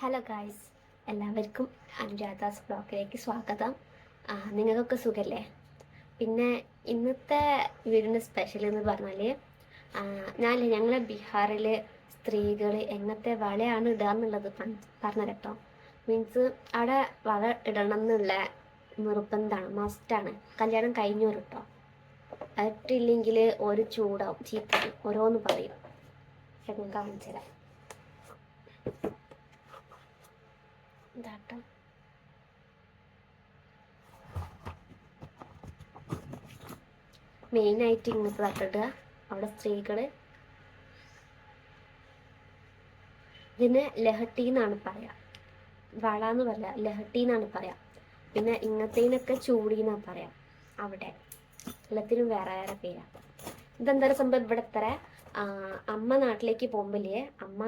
Hello guys എല്ലാവർക്കും അനുരാധാസ് ബ്ലോഗിലേക്ക് സ്വാഗതം. നിങ്ങൾക്കൊക്കെ സുഖല്ലേ? പിന്നെ ഇന്നത്തെ വീടിന്റെ സ്പെഷ്യൽ എന്ന് പറഞ്ഞാൽ ഞാൻ ഞങ്ങളെ ബീഹാറിൽ സ്ത്രീകൾ എങ്ങനത്തെ വളയാണ് ഇടുക എന്നുള്ളത് പറഞ്ഞു കേട്ടോ മീൻസ് അവിടെ വള ഇടണം എന്നുള്ള നിർബന്ധമാണ് മസ്റ്റാണ് കല്യാണം കഴിഞ്ഞു കേട്ടോ അതിട്ടില്ലെങ്കിൽ ഒരു ചൂടാവും ചീത്ത ഓരോന്ന് പറയും. ഞാൻ കാണിച്ചു തരാം ഇതാട്ടോ. മെയിനായിട്ട് ഇങ്ങനത്തെ തട്ടിടുക അവിടെ സ്ത്രീകൾ ഇതിന് ലഹട്ടി എന്നാണ് പറയാ. വള എന്ന് പറയാ. ലഹട്ടി എന്നാണ് പറയാ. പിന്നെ ഇങ്ങനത്തേനൊക്കെ ചൂടി എന്നാണ് പറയാം. അവിടെ. എല്ലാത്തിനും വേറെ വേറെ പേരാ. ഇതെന്താ സംഭവം? ഇവിടെ ഇത്ര അമ്മ നാട്ടിലേക്ക് പോകുമ്പോഴേ അമ്മ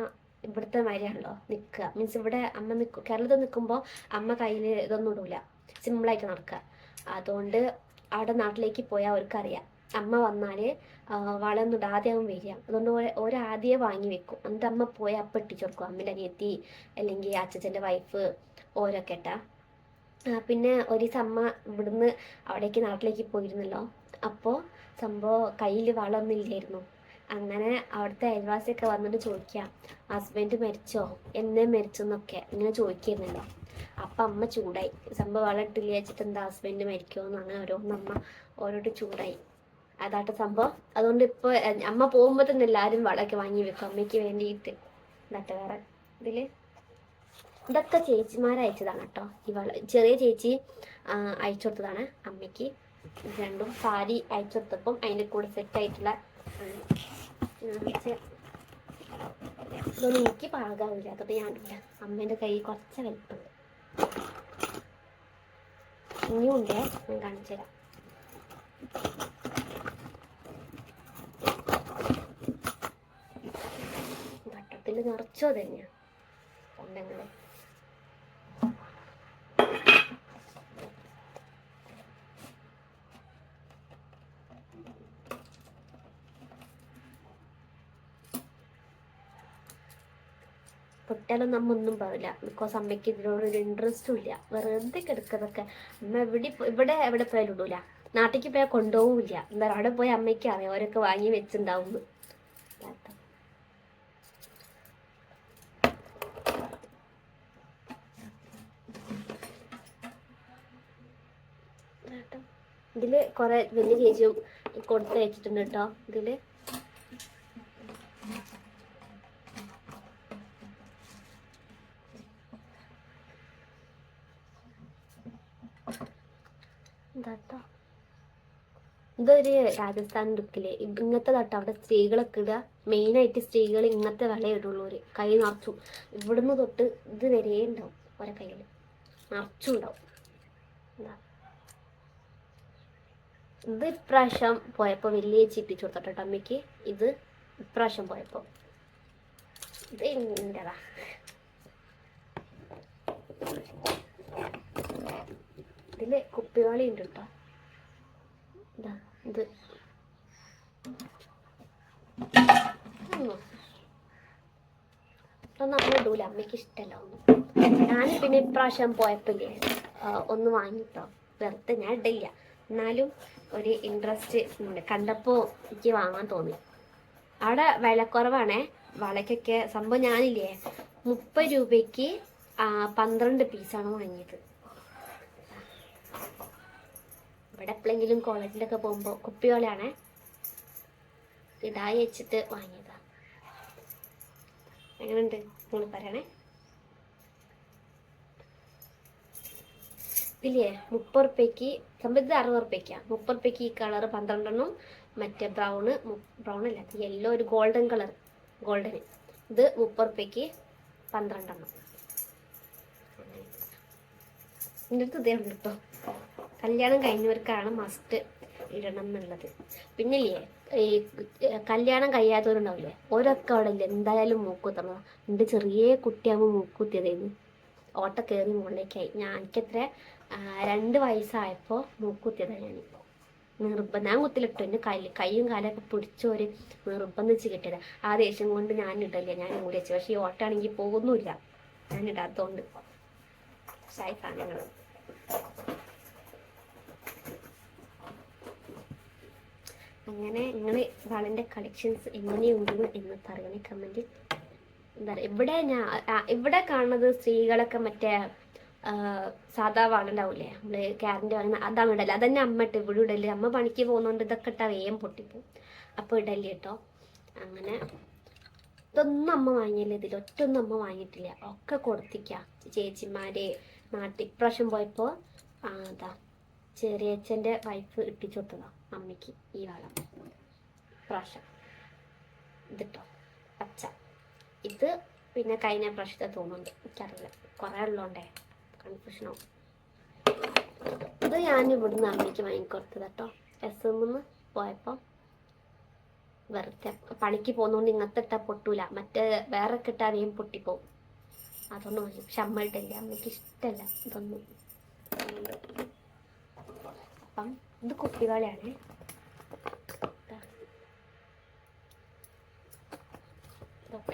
ഇവിടുത്തെ മാതിരിയാണല്ലോ നിൽക്കുക മീൻസ് ഇവിടെ അമ്മ നിൽക്കും കേരളത്തിൽ നിൽക്കുമ്പോൾ അമ്മ കയ്യിൽ ഇതൊന്നും ഇടൂല. സിമ്പിളായിട്ട് നടക്കുക. അതുകൊണ്ട് അവിടെ നാട്ടിലേക്ക് പോയാൽ അവർക്കറിയാം അമ്മ വന്നാൽ വളമൊന്നും ഇടാതെ അവൻ വരിക. അതുകൊണ്ട് ഓര- ഒരാദ്യമേ വാങ്ങി വെക്കും. എന്നിട്ട് അമ്മ പോയി അപ്പം ഇട്ടിച്ചു കൊടുക്കും. അമ്മേന്റെ അനിയത്തി അല്ലെങ്കിൽ അച്ഛച്ചന്റെ വൈഫ് ഓരൊക്കെ ഇട്ടാ പിന്നെ ഒരു ദിവസം അമ്മ ഇവിടുന്ന് അവിടേക്ക് നാട്ടിലേക്ക് പോയിരുന്നല്ലോ. അപ്പോൾ സംഭവം കയ്യിൽ വളമൊന്നും ഇല്ലായിരുന്നു. അങ്ങനെ അവിടുത്തെ അയൽവാസിയൊക്കെ വന്നിട്ട് ചോദിക്കാം ഹസ്ബൻഡ് മരിച്ചോ? എന്നേ മരിച്ചെന്നൊക്കെ. ഇങ്ങനെ ചോദിക്കുന്നുണ്ടോ. അപ്പം അമ്മ ചൂടായി. സംഭവം വള ഇട്ടില്ല വെച്ചിട്ട് എന്താ ഹസ്ബൻഡ് മരിക്കുമെന്ന് അങ്ങനെ ഓരോന്ന് അമ്മ ഓരോട്ട് ചൂടായി. അതാട്ട സംഭവം. അതുകൊണ്ട് ഇപ്പോൾ അമ്മ പോകുമ്പോൾ തന്നെ എല്ലാവരും വളമൊക്കെ വാങ്ങി വെക്കും അമ്മയ്ക്ക് വേണ്ടിയിട്ട്. എന്നിട്ട് വേറെ ഇതിൽ. ഇതൊക്കെ ചേച്ചിമാർ അയച്ചതാണ് കേട്ടോ. ഈ വള ചെറിയ ചേച്ചി അയച്ചു കൊടുത്തതാണ് അമ്മയ്ക്ക്. രണ്ടും സാരി അയച്ചു കൊടുത്തപ്പം അതിന്റെ കൂടെ സെറ്റ് ഇതൊന്നും എനിക്ക് പാകാവില്ല. അതൊക്കെ ഞാനില്ല അമ്മേന്റെ കൈ കുറച്ച് വലിപ്പുണ്ട് ഇനിയും ഉണ്ട്. ഞാൻ കാണിച്ചു തരാം. വട്ടത്തിൽ നിറച്ചോ തന്നെയാ. കൊണ്ടങ്ങളെ പൊട്ടാലും നമ്മ ഒന്നും പറയില്ല ബിക്കോസ് അമ്മയ്ക്ക് ഇതിനോടൊരു ഇൻട്രസ്റ്റും ഇല്ല. വെറുതെ കിടക്കുന്നൊക്കെ അമ്മ എവിടെ ഇവിടെ എവിടെ പോയാലും ഇടൂല. നാട്ടിക്ക് പോയാൽ കൊണ്ടുപോകില്ല എന്താ അവിടെ പോയി അമ്മയ്ക്ക് അറിയാം. അവരൊക്കെ വാങ്ങി വെച്ചിണ്ടാവും ഇതിൽ കൊറേ വലിയ ചേച്ചിയും കൊടുത്തയച്ചിട്ടുണ്ട് കേട്ടോ ഇതിൽ ഇതാട്ടോ ഇതൊരു രാജസ്ഥാൻ ലുക്കിൽ ഇങ്ങനത്തെ തട്ടോ അവിടെ സ്ത്രീകളൊക്കെ ഇടുക. മെയിനായിട്ട് സ്ത്രീകൾ ഇങ്ങനത്തെ വില ഇടുള്ളൂ ഒരു കൈ നിറച്ചു. ഇവിടുന്ന് തൊട്ട് ഇത് വരെ ഉണ്ടാവും ഓരോ കയ്യിൽ നിറച്ചുണ്ടാവും. ഇതാ. ഇത് ഇപ്രാവശ്യം പോയപ്പോൾ വലിയ ചിപ്പിച്ചു കൊടുത്തോട്ടോ അമ്മയ്ക്ക് ഇത് ഇപ്രാവശ്യം പോയപ്പോൾ ഇത് എന്റെതാ ഇതിൽ കുപ്പിവാളി ഉണ്ട് കേട്ടോ ഇതാ. ഇതൊന്നും നമ്മൾ ഇടൂല അമ്മയ്ക്ക് ഇഷ്ടമല്ല ഞാൻ പിന്നെ ഇപ്രാവശ്യം പോയപ്പോഴേ ഒന്ന് വാങ്ങിട്ടോ. വെറുതെ ഞാൻ ഇടില്ല എന്നാലും ഒരു ഇൻട്രസ്റ്റ് ഉണ്ട്. കണ്ടപ്പോൾ എനിക്ക് വാങ്ങാൻ തോന്നി. അവിടെ വിലക്കുറവാണേ വളയ്ക്കൊക്കെ. സംഭവം ഞാനില്ലേ മുപ്പത് രൂപയ്ക്ക് പന്ത്രണ്ട് പീസാണ് വാങ്ങിയത്. ഇവിടെ എപ്പോഴെങ്കിലും കോളേജിലൊക്കെ പോകുമ്പോൾ കുപ്പിയോളാണ് ഇതായി വെച്ചിട്ട് വാങ്ങിയതാണ് എങ്ങനെയുണ്ട്? നിങ്ങൾ പറയണേ. ഇല്ലേ? മുപ്പത് റുപ്യക്ക് സംബന്ധിച്ച് അറുപത് റുപ്യക്കാണ് മുപ്പത് റുപ്യക്ക് ഈ കളർ പന്ത്രണ്ടെണ്ണം മറ്റേ ബ്രൗണ് ബ്രൗൺ അല്ല യെല്ലോ ഒരു ഗോൾഡൻ കളർ ഗോൾഡന് ഇത് മുപ്പത് റുപ്യക്ക് പന്ത്രണ്ടെണ്ണം. എന്റെ അടുത്ത് ഇതേ ഉണ്ട്? കേട്ടോ കല്യാണം കഴിഞ്ഞവർക്കാണ് മസ്റ്റ് ഇടണം എന്നുള്ളത്. പിന്നില്ലേ ഈ കല്യാണം കഴിയാത്തവരുണ്ടാവില്ലേ? ഓരൊക്കെ അവിടെ ഇല്ല? എന്തായാലും മൂക്കുത്തണം. എന്റെ ചെറിയ കുട്ടിയാകുമ്പോൾ മൂക്കുത്തിയതായിരുന്നു ഓട്ട കയറി മുകളിലേക്കായി. ഞാൻ എനിക്കെത്ര രണ്ട് വയസ്സായപ്പോൾ മൂക്കുത്തിയതാണ് ഞാനിപ്പോൾ നിർബന്ധം ഞാൻ കുത്തിലിട്ടു. എന്റെ കൈ കൈയും കാലൊക്കെ പിടിച്ചോര് നിർബന്ധിച്ച് കിട്ടിയത്. ആ ദേഷ്യം കൊണ്ട് ഞാൻ ഇടില്ല ഞാൻ മൂടി വെച്ചു. പക്ഷേ ഈ ഓട്ടാണെങ്കിൽ പോകുന്നുമില്ല. ഞാൻ ഷായി സാധനങ്ങൾ അങ്ങനെ നിങ്ങൾ വളന്റെ കളക്ഷൻസ് എങ്ങനെയുണ്ടെന്ന് എന്ന് പറയണേ കമന്റ് എന്താ പറയുക ഇവിടെ ഞാൻ ഇവിടെ കാണുന്നത് സ്ത്രീകളൊക്കെ മറ്റേ സാധാ വാളുണ്ടാവില്ലേ നമ്മൾ ക്യാരന്റെ വളർന്ന് അതാണ് ഇടൽ. അതന്നെ അമ്മ ഇട്ട് ഇവിടെ ഇടൽ. അമ്മ പണിക്ക് പോകുന്നോണ്ട് ഇതൊക്കെ ഇട്ട വേഗം പൊട്ടിപ്പോവും. അപ്പോൾ ഇടൽ കേട്ടോ. അങ്ങനെ. ഇതൊന്നും അമ്മ വാങ്ങിയില്ല ഇതിൽ ഒറ്റൊന്നും അമ്മ വാങ്ങിയിട്ടില്ല. ഒക്കെ കൊടുത്തിക്കാം ചേച്ചിമാര് നാട്ടിൽ. ഇപ്രാവശ്യം പോയപ്പോൾ അതാ. ചെറിയച്ഛന്റെ വൈഫ് ഇട്ടിച്ചു കൊടുത്തതാ അമ്മയ്ക്ക് ഈ വളം. പ്രാവശ്യം. ഇതിട്ടോ? പച്ച. ഇത് പിന്നെ കഴിഞ്ഞ പ്രാവശ്യത്തെ തോന്നുന്നുണ്ട്. എനിക്കറിയില്ല. കുറേ ഉള്ളതുകൊണ്ടേ കൺഫ്യൂഷനാവും ഇത് ഞാൻ ഇവിടുന്ന് അമ്മയ്ക്ക് വാങ്ങിക്കൊടുത്തത് കേട്ടോ. എസ് എമ്മിന്ന് പോയപ്പോൾ വെറുതെ പണിക്ക് പോകുന്നതുകൊണ്ട് ഇങ്ങനത്തെ ഇട്ടാൽ പൊട്ടൂല. മറ്റേ വേറെ കിട്ടാൻ വേഗം പൊട്ടിപ്പോവും. അതൊന്നും പക്ഷെ അമ്മ ഇട്ടില്ല അമ്മയ്ക്ക് ഇഷ്ടമല്ല ഇതൊന്നും. അപ്പം ഇത് കുട്ടികളെയാണ്.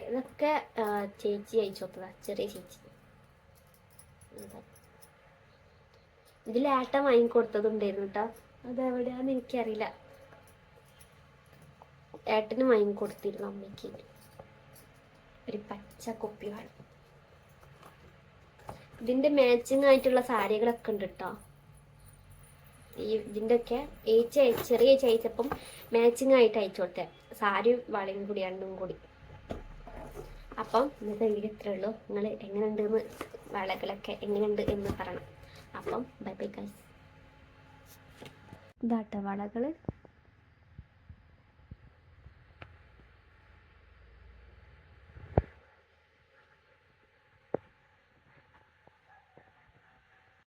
ഇതൊക്കെ ചേച്ചി അയച്ചു കൊടുത്തതാ ചെറിയ ചേച്ചി. ഇതാ. ഇതിൽ ഏട്ടൻ വാങ്ങിക്കൊടുത്തതുണ്ടായിരുന്നു കേട്ടോ അതെവിടെയാന്ന് എനിക്കറിയില്ല. ഏട്ടന് വാങ്ങിക്കൊടുത്തിരുന്നു അമ്മയ്ക്ക്. ഒരു പച്ച കുപ്പി വേണം. ഇതിന്റെ മാച്ചിങ് ആയിട്ടുള്ള സാരികളൊക്കെ ഉണ്ട് കേട്ടോ ഈ ഇതിന്റെയൊക്കെ ഏച്ച ചെറിയ ചേച്ചപ്പം മാച്ചിങ് ആയിട്ട് അയച്ചു കൊടുത്തേ. സാരി വളയും കൂടി രണ്ടും കൂടി. അപ്പം ഇന്നത്തെ വീഡിയോ ഇത്രേ ഉള്ളൂ. നിങ്ങൾ എങ്ങനെയുണ്ടെന്ന് വളകളൊക്കെ എങ്ങനെയുണ്ട് എന്ന് പറയണം. അപ്പം ബൈ ബൈ ഗൈസ് ഇതാട്ടെ വളകൾ